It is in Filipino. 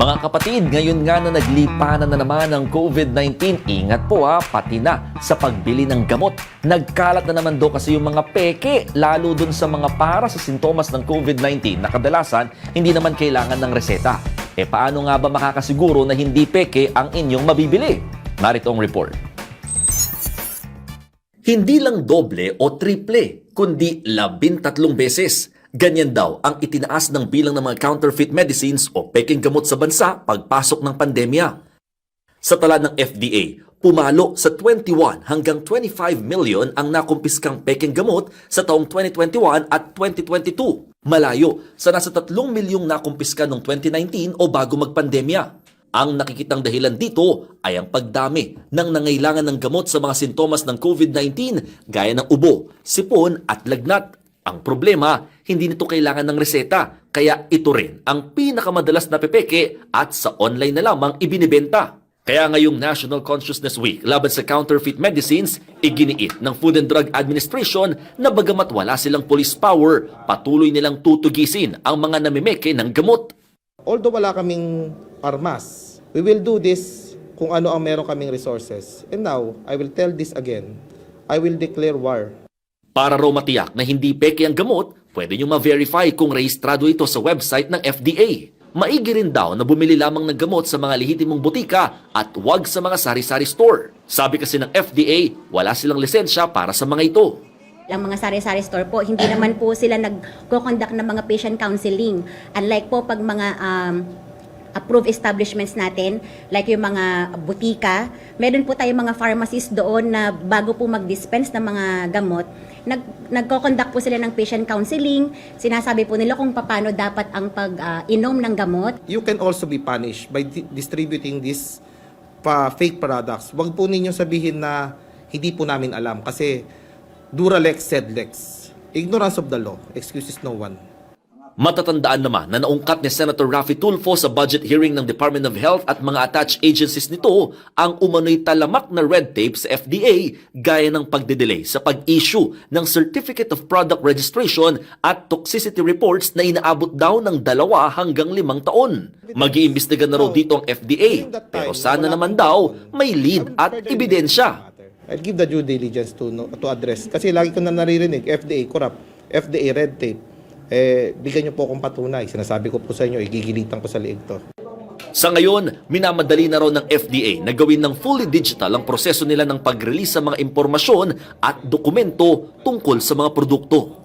Mga kapatid, ngayon nga na naglipanan na naman ang COVID-19, ingat po ha, pati na sa pagbili ng gamot. Nagkalat na naman daw kasi yung mga peke, lalo dun sa mga para sa sintomas ng COVID-19 na kadalasan hindi naman kailangan ng reseta. E paano nga ba makakasiguro na hindi peke ang inyong mabibili? Narito ang report. Hindi lang doble o triple, kundi labintatlong beses. Ganyan daw ang itinaas ng bilang ng mga counterfeit medicines o peking gamot sa bansa pagpasok ng pandemya. Sa tala ng FDA, pumalo sa 21 hanggang 25 million ang nakumpiskang peking gamot sa taong 2021 at 2022. Malayo sa nasa 3 milyong nakumpiska noong 2019 o bago magpandemya. Ang nakikitang dahilan dito ay ang pagdami ng nangailangan ng gamot sa mga sintomas ng COVID-19 gaya ng ubo, sipon at lagnat. Ang problema, hindi nito kailangan ng reseta, kaya ito rin ang pinakamadalas na pepeke at sa online na lamang ibinibenta. Kaya ngayong National Consciousness Week laban sa counterfeit medicines, iginiit ng Food and Drug Administration na bagamat wala silang police power, patuloy nilang tutugisin ang mga namimeke ng gamot. Although wala kaming armas, we will do this kung ano ang meron kaming resources. And now, I will tell this again. I will declare war. Para raw matiyak na hindi peke ang gamot, pwede nyo ma-verify kung rehistrado ito sa website ng FDA. Maigi rin daw na bumili lamang ng gamot sa mga lehitimong butika at huwag sa mga sari-sari store. Sabi kasi ng FDA, wala silang lisensya para sa mga ito. ang mga sari-sari store po, hindi naman po sila nag-conduct ng mga patient counseling. Unlike po pag mga um, approved establishments natin, like yung mga butika, meron po tayong mga pharmacies doon na bago po mag-dispense ng mga gamot, nag nagko-conduct po sila ng patient counseling, sinasabi po nila kung paano dapat ang pag-inom ng gamot. You can also be punished by di- distributing these pa fake products. Huwag po ninyong sabihin na hindi po namin alam kasi Duralex said lex. Ignorance of the law excuses no one. Matatandaan naman na naungkat ni Senator Raffy Tulfo sa budget hearing ng Department of Health at mga attached agencies nito ang umano'y talamak na red tape sa FDA gaya ng pagdidelay sa pag-issue ng Certificate of Product Registration at Toxicity Reports na inaabot daw ng dalawa hanggang limang taon. Mag-iimbestiga na raw dito ang FDA pero sana naman daw may lead at ebidensya. I'll give the due diligence to no- to address. Kasi lagi ko na naririnig, FDA corrupt, FDA red tape. Eh, bigyan niyo po akong patunay. Sinasabi ko po sa inyo, igigilitan ko sa liig to. Sa ngayon, minamadali na raw ng FDA na gawin ng fully digital ang proseso nila ng pag-release sa mga impormasyon at dokumento tungkol sa mga produkto.